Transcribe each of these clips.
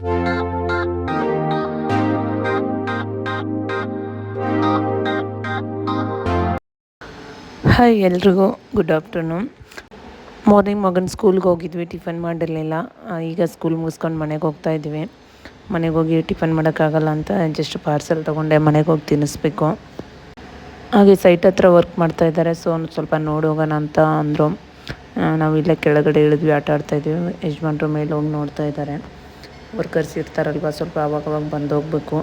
Hi ಎಲ್ರಿಗೂ good afternoon morning ಮಗನ ಸ್ಕೂಲ್ಗೆ ಹೋಗಿದ್ವಿ ಟಿಫನ್ ಮಾಡಿರಲಿಲ್ಲ. ಈಗ ಸ್ಕೂಲ್ ಮುಗಿಸ್ಕೊಂಡು ಮನೆಗೆ ಹೋಗ್ತಾ ಇದ್ವಿ. ಮನೆಗೆ ಹೋಗಿ ಟಿಫನ್ ಮಾಡೋಕ್ಕಾಗಲ್ಲ ಅಂತ ಜಸ್ಟ್ ಪಾರ್ಸೆಲ್ ತೊಗೊಂಡೆ, ಮನೆಗೆ ಹೋಗಿ ತಿನ್ನಿಸ್ಬೇಕು. ಹಾಗೆ ಸೈಟ್ ಹತ್ರ ವರ್ಕ್ ಮಾಡ್ತಾ ಇದ್ದಾರೆ ಸೊ ಸ್ವಲ್ಪ ನೋಡಿ ಹೋಗೋಣ ಅಂತ ಅಂದರು. ನಾವು ಇಲ್ಲೇ ಕೆಳಗಡೆ ಇಳಿದ್ವಿ, ಆಟ ಆಡ್ತಾಯಿದ್ವಿ ಯಜಮಾನ್ರು ಮೇಲೆ ಹೋಗಿ ನೋಡ್ತಾ ಇದ್ದಾರೆ. ವರ್ಕರ್ಸ್ ಇರ್ತಾರಲ್ವ, ಸ್ವಲ್ಪ ಅವಾಗವಾಗ ಬಂದು ಹೋಗಬೇಕು.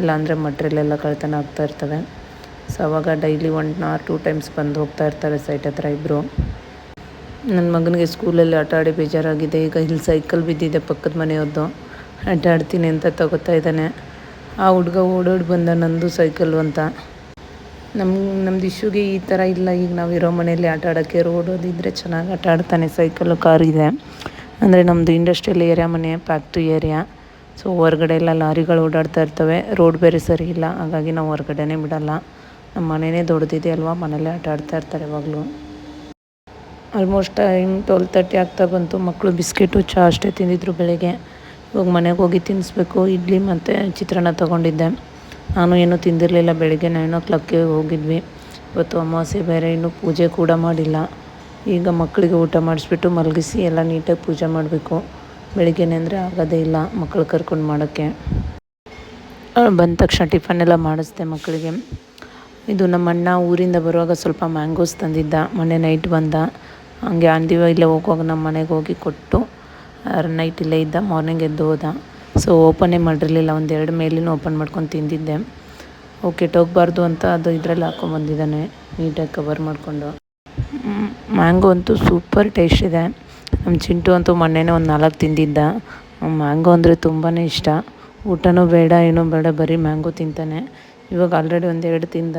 ಇಲ್ಲಾಂದರೆ ಮಟ್ರಿಯಲ್ ಎಲ್ಲ ಕಳ್ತನ ಆಗ್ತಾ ಇರ್ತವೆ ಸೊ ಅವಾಗ daily one or two times ಬಂದು ಹೋಗ್ತಾ ಇರ್ತಾರೆ ಸೈಟ್ ಹತ್ರ ಇಬ್ಬರು ನನ್ನ ಮಗನಿಗೆ ಸ್ಕೂಲಲ್ಲಿ ಆಟ ಆಡಿ ಬೇಜಾರಾಗಿದೆ. ಈಗ ಇಲ್ಲಿ ಸೈಕಲ್ ಬಿದ್ದಿದೆ ಪಕ್ಕದ ಮನೆಯವ್ರದ್ದು ಆಟ ಆಡ್ತೀನಿ ಅಂತ ತಗೋತಾ ಇದ್ದಾನೆ. ಆ ಹುಡುಗ ಓಡೋಡಿ ಬಂದ ನಂದು ಸೈಕಲ್ಲು ಅಂತ. ನಮ್ಮ ನಮ್ಮದು ಇಶ್ಯೂಗೆ ಈ ಥರ ಇಲ್ಲ. ಈಗ ನಾವು ಇರೋ ಮನೆಯಲ್ಲಿ ಆಟ ಆಡೋಕ್ಕೆ ರೋಡ್ ಓದಿದ್ರೆ ಚೆನ್ನಾಗಿ ಆಟ ಆಡ್ತಾನೆ. ಸೈಕಲ್ಲು ಕಾರ್ ಇದೆ. ಅಂದರೆ ನಮ್ಮದು ಇಂಡಸ್ಟ್ರಿಯಲ್ ಏರಿಯಾ ಮನೆ ಫ್ಯಾಕ್ಟ್ರಿ ಏರಿಯಾ ಸೊ ಹೊರಗಡೆ ಎಲ್ಲ ಲಾರಿಗಳು ಓಡಾಡ್ತಾ ಇರ್ತವೆ. ರೋಡ್ ಬೇರೆ ಸರಿ ಇಲ್ಲ. ಹಾಗಾಗಿ ನಾವು ಹೊರಗಡೆನೇ ಬಿಡಲ್ಲ. ನಮ್ಮ ಮನೆಯೇ ದೊಡ್ಡದಿದೆ ಅಲ್ವಾ ಮನೇಲೇ ಆಟ ಆಡ್ತಾ ಇರ್ತಾರೆ ಯಾವಾಗಲೂ ಆಲ್ಮೋಸ್ಟ್ ಟೈಮ್ ಟ್ವೆಲ್ ತರ್ಟಿ ಆಗ್ತಾ ಬಂತು. ಮಕ್ಕಳು ಬಿಸ್ಕೆಟು ಚಹಾ ಅಷ್ಟೇ ತಿಂದಿದ್ರು ಬೆಳಗ್ಗೆ. ಇವಾಗ ಮನೆಗೆ ಹೋಗಿ ತಿನ್ನಿಸ್ಬೇಕು ಇಡ್ಲಿ ಮತ್ತು ಚಿತ್ರಾನ್ನ ತೊಗೊಂಡಿದ್ದೆ. ನಾನು ಏನೂ ತಿಂದಿರಲಿಲ್ಲ. ಬೆಳಗ್ಗೆ ನೈನ್ ಓ ಕ್ಲಾಕ್ಗೆ ಹೋಗಿದ್ವಿ. ಇವತ್ತು ಅಮಾವಾಸ್ಯೆ ಬೇರೆ. ಇನ್ನೂ ಪೂಜೆ ಕೂಡ ಮಾಡಿಲ್ಲ. ಈಗ ಮಕ್ಕಳಿಗೆ ಊಟ ಮಾಡಿಸ್ಬಿಟ್ಟು ಮಲಗಿಸಿ ಎಲ್ಲ ನೀಟಾಗಿ ಪೂಜೆ ಮಾಡಬೇಕು. ಬೆಳಿಗ್ಗೆನೆ ಅಂದರೆ ಆಗೋದೇ ಇಲ್ಲ ಮಕ್ಕಳು ಕರ್ಕೊಂಡು ಮಾಡೋಕ್ಕೆ. ಬಂದ ತಕ್ಷಣ ಟಿಫನ್ ಎಲ್ಲ ಮಾಡಿಸ್ದೆ ಮಕ್ಕಳಿಗೆ. ಇದು ನಮ್ಮ ಅಣ್ಣ ಊರಿಂದ ಬರುವಾಗ ಸ್ವಲ್ಪ ಮ್ಯಾಂಗೋಸ್ ತಂದಿದ್ದ. ಮೊನ್ನೆ ನೈಟ್ ಬಂದ. ಹಂಗೆ ಅಂದಿವ ಇಲ್ಲೇ ಹೋಗುವಾಗ ನಮ್ಮ ಮನೆಗೆ ಹೋಗಿ ಕೊಟ್ಟು ನೈಟ್ ಇಲ್ಲೇ ಇದ್ದ ಮಾರ್ನಿಂಗ್ ಎದ್ದು ಹೋದ. ಸೊ ಓಪನೇ ಮಾಡಿರಲಿಲ್ಲ. ಒಂದೆರಡು ಮೇಲಿನೂ ಓಪನ್ ಮಾಡ್ಕೊಂಡು ತಿಂದಿದ್ದೆ. ಓಕೆ ಕೆಟ್ಟೋಗಬಾರ್ದು ಅಂತ ಅದು ಇದರಲ್ಲಿ ಹಾಕೊಂಡ್ಬಂದಿದ್ದಾನೆ ನೀಟಾಗಿ ಕವರ್ ಮಾಡಿಕೊಂಡು. ಮ್ಯಾಂಗೋ ಅಂತೂ ಸೂಪರ್ ಟೇಸ್ಟ್ ಇದೆ. ನಮ್ಮ ಚಿಂಟು ಅಂತೂ ಮೊನ್ನೆನೇ ಒಂದು ನಾಲ್ಕು ತಿಂದಿದ್ದ. ಮ್ಯಾಂಗೋ ಅಂದರೆ ತುಂಬಾ ಇಷ್ಟ. ಊಟನೂ ಬೇಡ, ಏನೂ ಬೇಡ, ಬರೀ ಮ್ಯಾಂಗೋ ತಿಂತಾನೆ. ಇವಾಗ ಆಲ್ರೆಡಿ ಒಂದೆರಡು ತಿಂದ.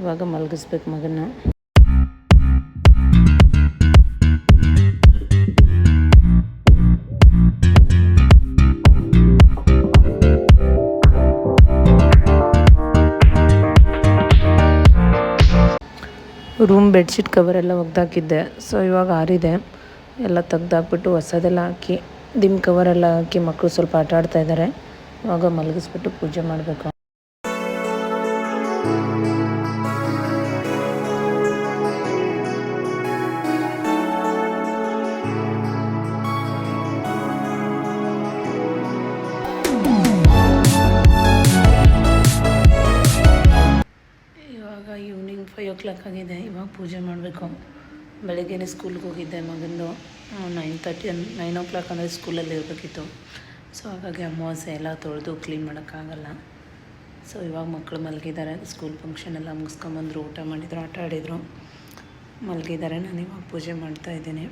ಇವಾಗ ಮಲಗಿಸ್ಬೇಕು ಮಗನ ರೂಮ್ ಬೆಡ್ಶೀಟ್ ಎಲ್ಲ ಒಗ್ದಾಕಿದ್ದೆ. ಸೊ, ಇವಾಗ ಆರಿದೆ. ಎಲ್ಲ ತೆಗ್ದಾಕ್ಬಿಟ್ಟು ಹೊಸದೆಲ್ಲ ಹಾಕಿ ದಿಮ್ ಕವರ್ ಎಲ್ಲ ಹಾಕಿ ಮಕ್ಕಳು ಸ್ವಲ್ಪ ಆಟ ಆಡ್ತಾ ಇದ್ದಾರೆ ಇವಾಗ ಮಲಗಿಸ್ಬಿಟ್ಟು ಪೂಜೆ ಮಾಡಬೇಕು. ಕ್ಲಾಕ್ ಆಗಿದೆ ಇವಾಗ ಪೂಜೆ ಮಾಡಬೇಕು. ಬೆಳಗ್ಗೆನೇ ಸ್ಕೂಲ್ಗೆ ಹೋಗಿದ್ದೆ ಮಗಂದು. Nine thirty nine o'clock ಅಂದರೆ ಸ್ಕೂಲಲ್ಲಿ ಇರಬೇಕಿತ್ತು. ಸೊ ಹಾಗಾಗಿ ಅಮಾವಾಸ್ಯೆ ಎಲ್ಲ ತೊಳೆದು ಕ್ಲೀನ್ ಮಾಡೋಕ್ಕಾಗಲ್ಲ. ಸೊ ಇವಾಗ ಮಕ್ಕಳು ಮಲಗಿದ್ದಾರೆ. ಸ್ಕೂಲ್ ಫಂಕ್ಷನ್ ಎಲ್ಲ ಮುಗಿಸ್ಕೊಂಬಂದರು, ಊಟ ಮಾಡಿದರು, ಆಟ ಆಡಿದರು. ಮಲಗಿದ್ದಾರೆ. ನಾನು ಇವಾಗ ಪೂಜೆ ಮಾಡ್ತಾ ಇದ್ದೀನಿ.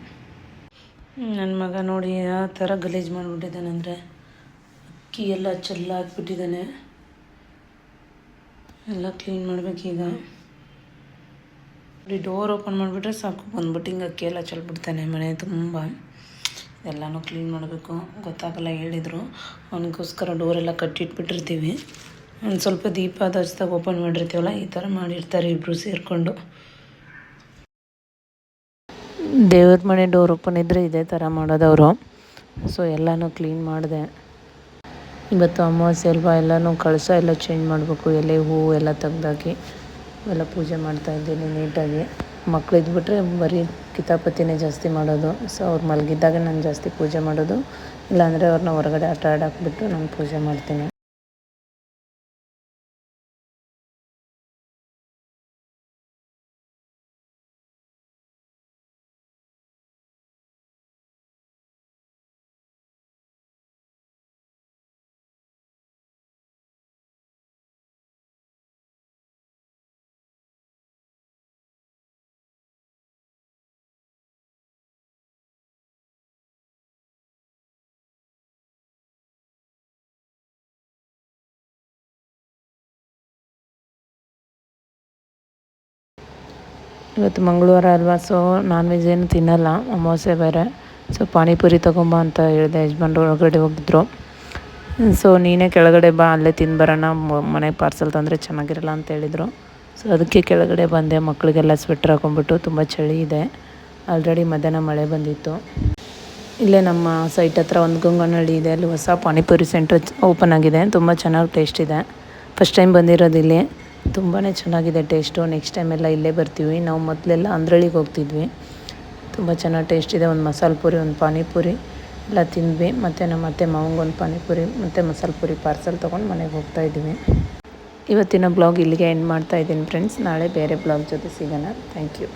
ನನ್ನ ಮಗ ನೋಡಿ ಯಾವ ಥರ ಗಲೀಜು ಮಾಡಿಬಿಟ್ಟಿದ್ದಾನಂದರೆ ಅಕ್ಕಿ ಎಲ್ಲ ಚೆಲ್ಲ ಹಾಕ್ಬಿಟ್ಟಿದ್ದಾನೆ ಎಲ್ಲ ಕ್ಲೀನ್ ಮಾಡಬೇಕೀಗ. ಬರೀ ಡೋರ್ ಓಪನ್ ಮಾಡಿಬಿಟ್ರೆ ಸಾಕು. ಬಂದ್ಬಿಟ್ಟು ಹಿಂಗೆ ಅಕ್ಕಿ ಎಲ್ಲ ಚೆಲ್ಬಿಡ್ತಾನೆ ಮನೆ ತುಂಬ. ಎಲ್ಲನೂ ಕ್ಲೀನ್ ಮಾಡಬೇಕು. ಗೊತ್ತಾಗಲ್ಲ ಹೇಳಿದರು. ಅವನಿಗೋಸ್ಕರ ಡೋರೆಲ್ಲ ಕಟ್ಟಿಟ್ಬಿಟ್ಟಿರ್ತೀವಿ. ಒಂದು ಸ್ವಲ್ಪ ದೀಪ ಅದು ಹಚ್ದಾಗ ಓಪನ್ ಮಾಡಿರ್ತೀವಲ್ಲ, ಈ ಥರ ಮಾಡಿರ್ತಾರೆ ಇಬ್ಬರು ಸೇರಿಕೊಂಡು. ದೇವ್ರ ಮನೆ ಡೋರ್ ಓಪನ್ ಇದ್ದರೆ ಇದೇ ಥರ ಮಾಡೋದವರು. ಸೊ ಎಲ್ಲನೂ ಕ್ಲೀನ್ ಮಾಡಿದೆ. ಇವತ್ತು ಅಮಾವಾಸ್ಯೆ ಅಲ್ವಾ, ಎಲ್ಲನೂ ಕಳಸ ಎಲ್ಲ ಚೇಂಜ್ ಮಾಡಬೇಕು. ಎಲೆ ಹೂವು ಎಲ್ಲ ತೆಗ್ದಾಕಿ. ಎಲ್ಲ ಪೂಜೆ ಮಾಡ್ತಾ ಇದ್ದೀನಿ ನೀಟಾಗಿ. ಮಕ್ಳು ಇದ್ಬಿಟ್ರೆ ಬರೀ ಕಿತಾಪತಿನೇ ಜಾಸ್ತಿ ಮಾಡೋದು. ಸೊ ಅವ್ರು ಮಲಗಿದ್ದಾಗ ನಾನು ಜಾಸ್ತಿ ಪೂಜೆ ಮಾಡೋದು. ಇಲ್ಲಾಂದರೆ ಅವ್ರನ್ನ ಹೊರಗಡೆ ಆಟ ಆಡಾಕ್ಬಿಟ್ಟು ನಾನು ಪೂಜೆ ಮಾಡ್ತೀನಿ. ಇವತ್ತು ಮಂಗಳವಾರ ಅಲ್ವಾ? ಸೊ ನಾನ್ ವೆಜ್ ಏನು ತಿನ್ನಲ್ಲ. ಅಮಾವಾಸ್ಯೆ ಬೇರೆ. ಸೊ ಪಾನಿಪುರಿ ತೊಗೊಂಬ ಅಂತ ಹೇಳಿದೆ. ಯಜಮಾನ್ರು ಒಳಗಡೆ ಹೋಗಿದ್ರು. ಸೊ ನೀನೇ ಕೆಳಗಡೆ ಬಾ. ಅಲ್ಲೇ ತಿಂದು ಮನೆಗೆ ಪಾರ್ಸಲ್ ತಂದರೆ ಚೆನ್ನಾಗಿರಲ್ಲ ಅಂತ ಹೇಳಿದರು. ಸೊ ಅದಕ್ಕೆ ಕೆಳಗಡೆ ಬಂದೆ. ಮಕ್ಕಳಿಗೆಲ್ಲ ಸ್ವೆಟ್ರ್ ಹಾಕೊಂಡ್ಬಿಟ್ಟು ತುಂಬ ಚಳಿ ಇದೆ. ಆಲ್ರೆಡಿ ಮಧ್ಯಾಹ್ನ ಮಳೆ ಬಂದಿತ್ತು. ಇಲ್ಲೇ ನಮ್ಮ ಸೈಟ್ ಹತ್ರ ಒಂದು ಗಂಗನಹಳ್ಳಿ ಇದೆ. ಅಲ್ಲಿ ಹೊಸ ಪಾನಿಪುರಿ ಸೆಂಟ್ರ್ ಓಪನ್ ಆಗಿದೆ. ತುಂಬ ಚೆನ್ನಾಗಿ ಟೇಸ್ಟ್ ಇದೆ. ಫಸ್ಟ್ ಟೈಮ್ ಬಂದಿರೋದು ಇಲ್ಲಿ. ತುಂಬಾ ಚೆನ್ನಾಗಿದೆ ಟೇಸ್ಟು ನೆಕ್ಸ್ಟ್ ಟೈಮ್ ಎಲ್ಲ ಇಲ್ಲೇ ಬರ್ತೀವಿ. ನಾವು ಮೊದಲೆಲ್ಲ ಅಂದ್ರಳಿಗೆ ಹೋಗ್ತಿದ್ವಿ. ತುಂಬ ಚೆನ್ನಾಗಿ ಟೇಸ್ಟ್ ಇದೆ. ಒಂದು ಮಸಾಲೆ ಪೂರಿ, ಒಂದು ಪಾನಿಪುರಿ ಎಲ್ಲ ತಿಂದ್ವಿ. ಮತ್ತು ನಮ್ಮ ಅತ್ತೆ ಮಾವಂಗೆ ಒಂದು ಪಾನಿಪುರಿ, ಮತ್ತು ಮಸಾಲೆ ಪೂರಿ ಪಾರ್ಸಲ್ ತೊಗೊಂಡು ಮನೆಗೆ ಹೋಗ್ತಾ ಇದ್ವಿ. ಇವತ್ತಿನ ಬ್ಲಾಗ್ ಇಲ್ಲಿಗೆ ಎಂಡ್ ಮಾಡ್ತಾ ಇದ್ದೀನಿ ಫ್ರೆಂಡ್ಸ್ ನಾಳೆ ಬೇರೆ ಬ್ಲಾಗ್ ಜೊತೆ ಸಿಗೋಣ. Thank you